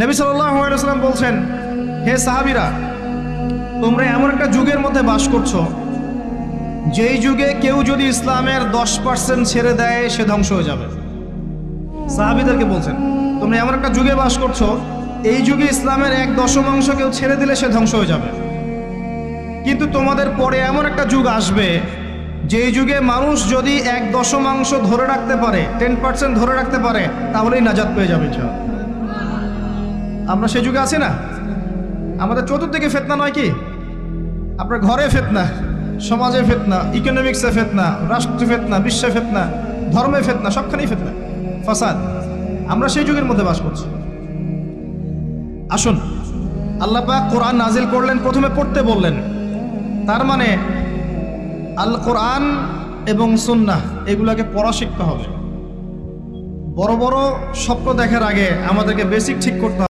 নবী সাল্লাম বলছেন, হে সাহাবিরা, তোমরা এমন একটা যুগের মধ্যে বাস করছ, যেই যুগে কেউ যদি ইসলামের দশ পার্সেন্ট ছেড়ে দেয়, সে ধ্বংস হয়ে যাবে সাহাবিদেরকে বলছেন, তোমরা এমন একটা যুগে বাস করছ, এই যুগে ইসলামের এক দশমাংশ কেউ ছেড়ে দিলে সে ধ্বংস হয়ে যাবে কিন্তু তোমাদের পরে এমন একটা যুগ আসবে, যেই যুগে মানুষ যদি এক দশমাংশ ধরে রাখতে পারে টেন পার্সেন্ট ধরে রাখতে পারে, তাহলেই নাজাত পেয়ে যাবে। আমরা সে যুগে আছি না। আমাদের চতুর্দিকে ফেতনা নয় কি? আপনার ঘরে ফেতনা, সমাজে ফেতনা ইকোনমিক্সে ফেতনা, রাষ্ট্র ফেতনা, বিশ্বে ফেতনা, ধর্মে ফেতনা, সবখানেই ফেতনা। ফাসাদ, আমরা সেই যুগের মধ্যে বাস করছি। আসুন আল্লাহ কোরআন নাজিল করলেন, প্রথমে পড়তে বললেন। তার মানে আল কোরআন এবং সুন্নাহ, এগুলাকে পড়া শিখতে হবে। বড় বড় স্বপ্ন দেখার আগে আমাদেরকে বেসিক ঠিক করতে হবে